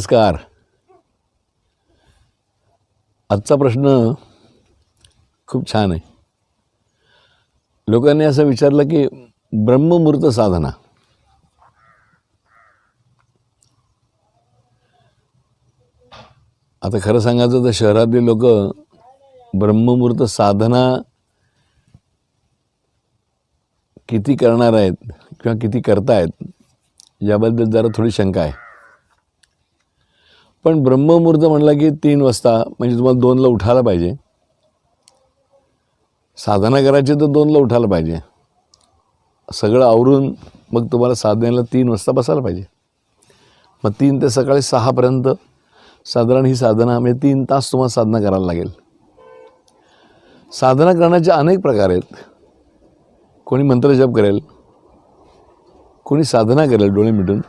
नमस्कार. आजचा प्रश्न खूप छान आहे. लोकांनी असं विचारलं की ब्रह्ममूर्त साधना. आता खरं सांगायचं तर शहरातले लोक ब्रह्ममूर्त साधना किती करणार आहेत किंवा किती करतायत याबद्दल जरा थोडी शंका आहे. पण ब्रह्ममुहूर्त म्हणला की तीन वाजता म्हणजे तुम्हाला दोनला उठायला पाहिजे. साधना करायची तर दोनला उठायला पाहिजे. सगळं आवरून मग तुम्हाला साधनेला तीन वाजता बसायला पाहिजे. मग तीन ते सकाळी सहापर्यंत साधारण ही साधना म्हणजे तीन तास तुम्हाला साधना करायला लागेल. साधना करण्याचे अनेक प्रकार आहेत. कोणी मंत्रजप करेल कोणी साधना करेल डोळे मिटून.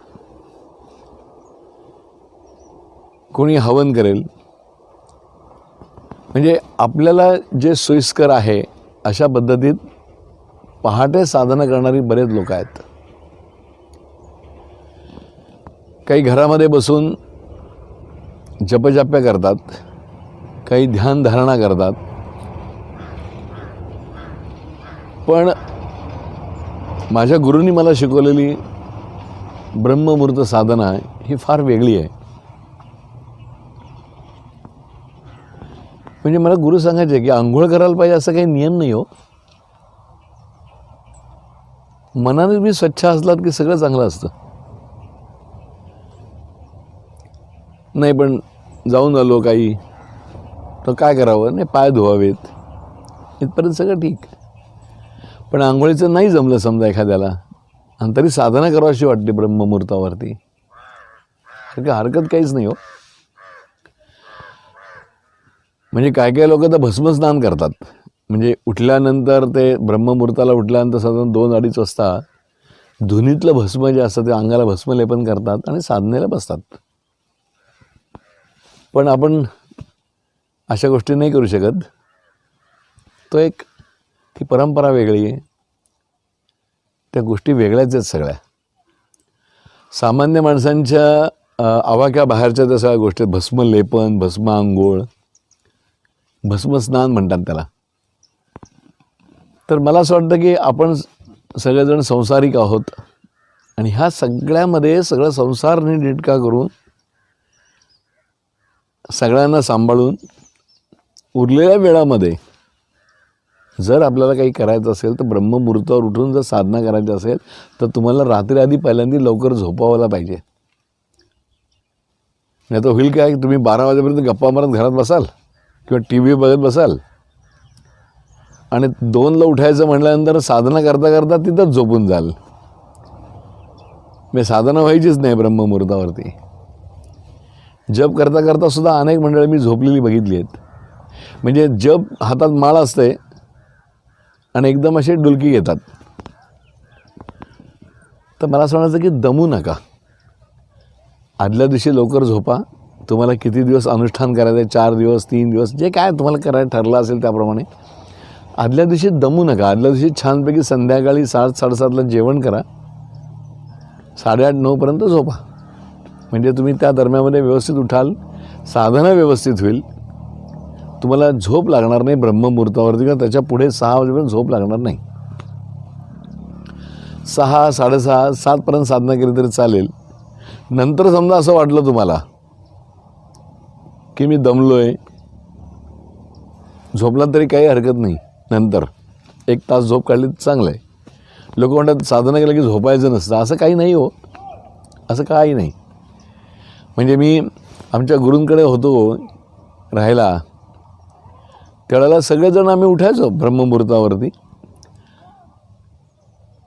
कोणी हवन करेल. म्हणजे आपल्याला जे सोयीस्कर आहे अशा पद्धतीत पहाटे साधना करणारी बरेच लोक आहेत. काही घरामध्ये बसून जपजाप्या करतात काही ध्यानधारणा करतात. पण माझ्या गुरूंनी मला शिकवलेली ब्रह्ममुहूर्त साधना ही फार वेगळी आहे. म्हणजे मला गुरु सांगायचे की आंघोळ करायला पाहिजे असं काही नियम नाही हो. मनाने मी स्वच्छ असलात की सगळं चांगलं असतं. नाही पण जाऊन आलो काही तर काय करावं? नाही पाय धुवावेत. इथपर्यंत सगळं ठीक. पण आंघोळीचं नाही जमलं समजा एखाद्याला. आणि तरी साधना करावीशी वाटते ब्रह्ममुहूर्तावरती. काय हरकत काहीच नाही हो. म्हणजे काय काय लोक तर भस्मस्नान करतात. म्हणजे उठल्यानंतर ते ब्रह्ममुहूर्ताला उठल्यानंतर साधारण दोन अडीच वाजता धुनीतलं भस्म जे असतं ते अंगाला भस्मलेपन करतात आणि साधनेला बसतात. पण आपण अशा गोष्टी नाही करू शकत. तो एक ती परंपरा वेगळी आहे. त्या गोष्टी वेगळ्याच आहेत सगळ्या. सामान्य माणसांच्या आवाक्या बाहेरच्या त्या सगळ्या गोष्टी भस्म लेपन भस्म आंघोळ भस्मस्नान म्हणतात त्याला. तर मला असं वाटतं की आपण सगळेजण संसारिक आहोत आणि ह्या सगळ्यामध्ये सगळं संसार नीटका करून सगळ्यांना सांभाळून उरलेल्या वेळामध्ये जर आपल्याला काही करायचं असेल तर ब्रह्ममुहूर्तावर उठून जर साधना करायची असेल तर तुम्हाला रात्री आधी पहिल्यांदा लवकर झोपावायला पाहिजे. नाही तर होईल काय? तुम्ही बारा वाजेपर्यंत गप्पा मारत घरात बसाल? किंवा टी व्ही बघत बसाल आणि दोनला उठायचं म्हटल्यानंतर साधना करता करता तिथंच झोपून जाल. मी साधना व्हायचीच नाही ब्रह्ममुहूर्तावरती. जप करता करता सुद्धा अनेक मंडळी मी झोपलेली बघितली आहेत. म्हणजे जप हातात माळ असते आणि एकदम असे डुलकी घेतात. तर मला असं म्हणायचं की दमू नका. आदल्या दिवशी लवकर झोपा. तुम्हाला किती दिवस अनुष्ठान करायचं आहे चार दिवस तीन दिवस? जे काय तुम्हाला करायचं ठरलं असेल त्याप्रमाणे. आदल्या दिवशी दमू नका. आदल्या दिवशी छानपैकी संध्याकाळी सात साडेसातला जेवण करा. साडेआठ नऊपर्यंत झोपा. म्हणजे तुम्ही त्या दरम्यामध्ये व्यवस्थित उठाल. साधना व्यवस्थित होईल. तुम्हाला झोप लागणार नाही ब्रह्ममुहूर्तावरती किंवा त्याच्या पुढे सहा वाजेपर्यंत झोप लागणार नाही. सहा साडेसहा सातपर्यंत साधना केली तरी चालेल. नंतर समजा असं वाटलं तुम्हाला की मी दमलो आहे झोपला तरी काही हरकत नाही. नंतर एक तास झोप काढली तर चांगलं आहे लोक म्हणतात साधना केलं की झोपायचं नसतं. असं काही नाही हो. असं काही नाही. म्हणजे मी आमच्या गुरूंकडे होतो राहायला. त्यावेळेला सगळेजण आम्ही उठायचो ब्रह्ममुहूर्तावरती.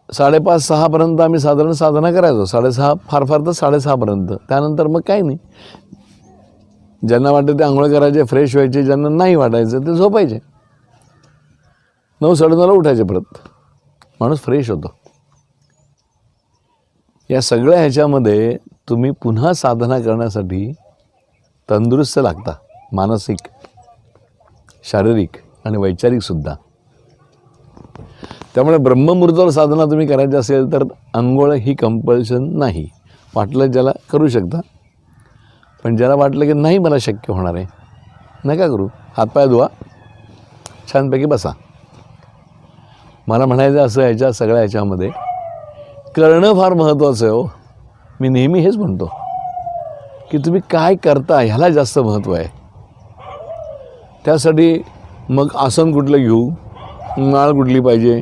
साडेपाच सहापर्यंत आम्ही साधारण साधना करायचो. साडेसहा फार फार तर साडेसहापर्यंत त्यानंतर मग काही नाही. ज्यांना वाटतं ते आंघोळ करायचे फ्रेश व्हायचे ज्यांना नाही वाटायचं ते झोपायचे. नऊ साडेनऊला उठायचे परत. माणूस फ्रेश होतो. या सगळ्या ह्याच्यामध्ये तुम्ही पुन्हा साधना करण्यासाठी तंदुरुस्त लागता. मानसिक शारीरिक आणि वैचारिकसुद्धा त्यामुळे ब्रह्ममुहूर्तावर साधना तुम्ही करायची असेल तर आंघोळ ही कंपल्शन नाही. वाटलं ज्याला करू शकता. पण ज्याला वाटलं की नाही मला शक्य होणार आहे नका करू. हातपाय धुवा. छानपैकी बसा. मला म्हणायचं असं ह्याच्या सगळ्या ह्याच्यामध्ये करणं फार महत्त्वाचं आहे हो. मी नेहमी हेच म्हणतो की तुम्ही काय करता ह्याला जास्त महत्त्व आहे. त्यासाठी मग आसन कुठलं घेऊ? माळ कुठली पाहिजे?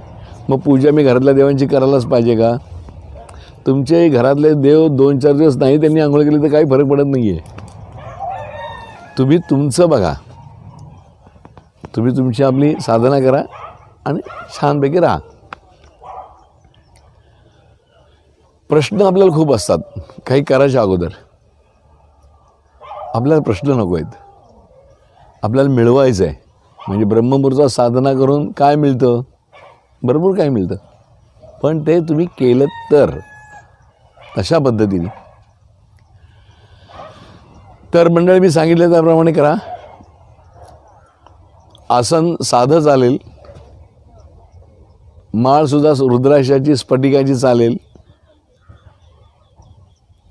मग पूजा मी घरातल्या देवांची करायलाच पाहिजे का? तुमचे घरातले देव दोन चार दिवस नाही त्यांनी आंघोळ केली तर काही फरक पडत नाही आहे तुम्ही तुमचं बघा. तुम्ही तुमची आपली साधना करा आणि छानपैकी राहा. प्रश्न आपल्याला खूप असतात. काही करायच्या अगोदर. आपल्याला प्रश्न नको आहेत. आपल्याला मिळवायचं आहे म्हणजे ब्रह्ममुहूर्तात साधना करून काय मिळतं? भरपूर काय मिळतं? पण ते तुम्ही केलं तर. तशा पद्धतीने. तर मंडळी मी सांगितलं त्याप्रमाणे करा. आसन साधं चालेल. माळसुद्धा रुद्राक्षाची स्फटिकाची चालेल.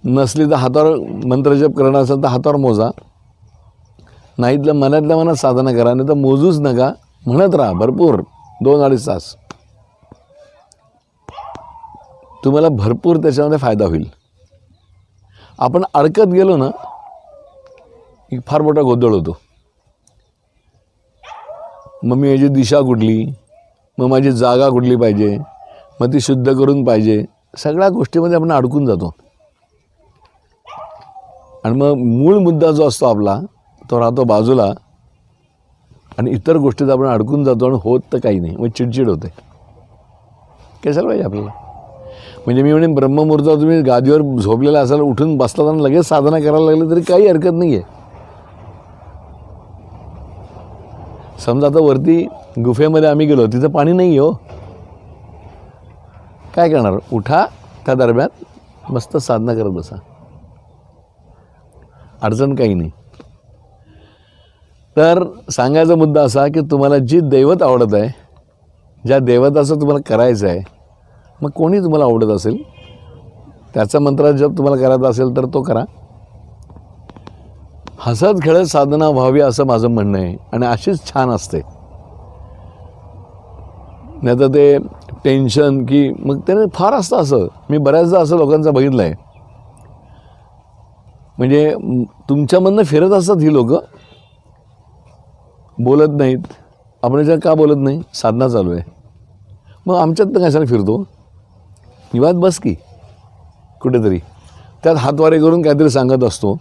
नसली तर हातावर मंत्रजप करणं असेल तर हातावर मोजा. नाहीतलं मनातल्या मनात साधना करा नाही तर मोजूच नका. म्हणत राहा भरपूर. दोन अडीच तास. तुम्हाला भरपूर त्याच्यामध्ये फायदा होईल. आपण अडकत गेलो ना की फार मोठा गोंधळ होतो. मग मी याची दिशा कुठली? मग माझी जागा कुठली पाहिजे? मग ती शुद्ध करून पाहिजे? सगळ्या गोष्टीमध्ये आपण अडकून जातो. आणि मग मूळ मुद्दा जो असतो आपला तो राहतो बाजूला. आणि इतर गोष्टीत आपण अडकून जातो आणि होत तर काही नाही. मग चिडचिड होते. कशाला पाहिजे आपल्याला? म्हणजे मी म्हणेन ब्रह्ममुहूर्तात तुम्ही गादीवर झोपलेला असाल उठून बसला आणि लगेच साधना करायला लागली तरी काही हरकत नाही आहे समजा आता वरती गुफेमध्ये आम्ही गेलो तिथं पाणी नाही हो. काय करणार? उठा त्या दरम्यान मस्त साधना करत बसा. अडचण काही नाही. तर सांगायचा मुद्दा असा की तुम्हाला जी दैवत आवडत आहे ज्या दैवताचं तुम्हाला करायचं आहे मग कोणी तुम्हाला आवडत असेल त्याचा मंत्र जप तुम्हाला करायचा असेल तर तो करा. हसत खेळत साधना व्हावी असं माझं म्हणणं आहे आणि अशीच छान असते. नाही तर ते टेन्शन की मग त्याने फार असतं असं. मी बऱ्याचदा असं लोकांचं बघितलं आहे म्हणजे तुमच्यामधनं फिरत असतात ही लोक. बोलत नाहीत. आपण याच्यात का बोलत नाही? साधना चालू आहे. मग आमच्यात कशाला फिरतो? निवाद बस की कुठेतरी. त्यात हातवारे करून काहीतरी सांगत असतो.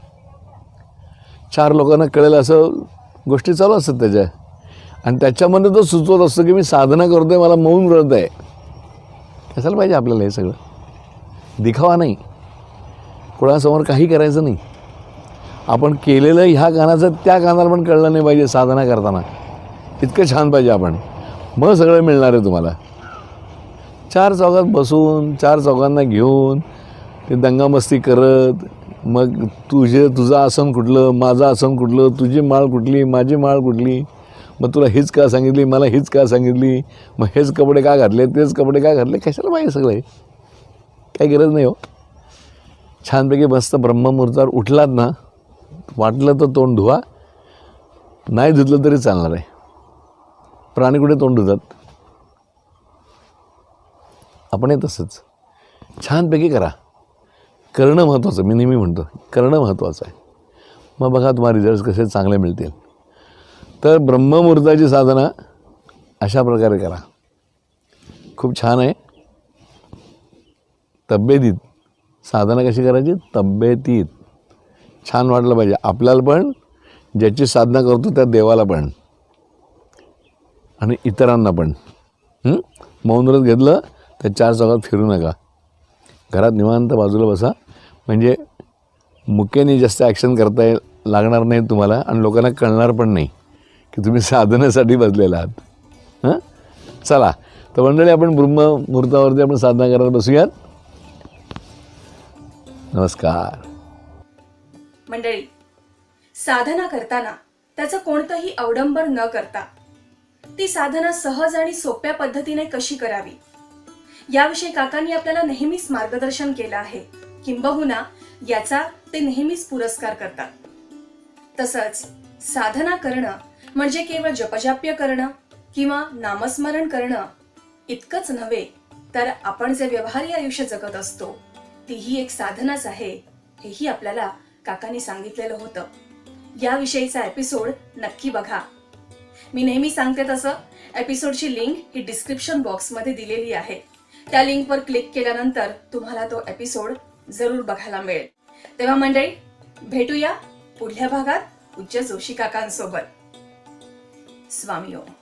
चार लोकांना कळेल असं गोष्टी चालू असतात त्याच्या. आणि त्याच्यामध्ये तो सुचवत असतो की मी साधना करतोय मला मौन व्रत आहे. कशाला पाहिजे आपल्याला हे सगळं? दिखावा नाही. कोणासमोर काही करायचं नाही. आपण केलेलं ह्या गाण्याचं त्या गाण्याला पण कळलं नाही पाहिजे साधना करताना. इतकं छान पाहिजे आपण. मग सगळं मिळणार आहे तुम्हाला. चार चौकात बसून चार चौकांना घेऊन ते दंगामस्ती करत मग तुझे तुझं आसन कुठलं माझं आसन कुठलं तुझी माळ कुठली माझी माळ कुठली? मग तुला हीच का सांगितली मला हीच का सांगितली? मग हेच कपडे का घातले तेच कपडे का घातले? कशाला पाहिजे सगळे काही गरज नाही हो. छानपैकी मस्त ब्रह्ममुहूर्तावर उठलात ना वाटलं तर तोंड धुवा नाही धुतलं तरी चालणार आहे. प्राणी कुठे तोंड धुतात? आपणही तसंच. छानपैकी करा. करणं महत्त्वाचं मी नेहमी म्हणतो करणं महत्त्वाचं आहे. मग बघा तुम्हाला रिझल्ट कसे चांगले मिळतील. तर ब्रह्ममुहूर्ताची साधना अशा प्रकारे करा. खूप छान आहे. तब्येतीत साधना कशी करायची? तब्येतीत. छान वाटलं पाहिजे. आपल्याला पण ज्याची साधना करतो त्या देवाला पण. आणि इतरांना पण. हं? मौन व्रत घेतलं तर चार चौकात फिरू नका. घरात निवांत बाजूला बसा. म्हणजे मुक्याने जास्त ॲक्शन करता येईल लागणार नाही तुम्हाला आणि लोकांना कळणार पण नाही की तुम्ही साधनेसाठी बसलेला आहात. हां? चला. तर मंडळी आपण ब्रह्ममुहूर्तावरती आपण साधना करायला बसूयात. नमस्कार. मंडळी साधना करताना त्याचं कोणतंही अवडंबर न करता ती साधना सहज आणि सोप्या पद्धतीने कशी करावी? याविषयी काकांनी आपल्याला नेहमीच मार्गदर्शन केलं आहे. किंबहुना याचा ते नेहमीच पुरस्कार करतात. तसंच साधना करणं म्हणजे केवळ जपजाप्य करणं किंवा नामस्मरण करणं इतकंच नव्हे तर आपण जे व्यवहारी आयुष्य जगत असतो तीही एक साधनाच आहे हेही आपल्याला काकांनी सांगितलेलं होतं. याविषयीचा एपिसोड नक्की बघा. मी नेहमी सांगते तसं एपिसोडची लिंक ही डिस्क्रिप्शन बॉक्समध्ये दिलेली आहे. त्या लिंकवर क्लिक केल्यानंतर तुम्हाला तो एपिसोड जरूर बघायला मिळेल. तेव्हा मंडळी भेटूया पुढल्या भागात पूज्य जोशी काकांसोबत. स्वामी ओम.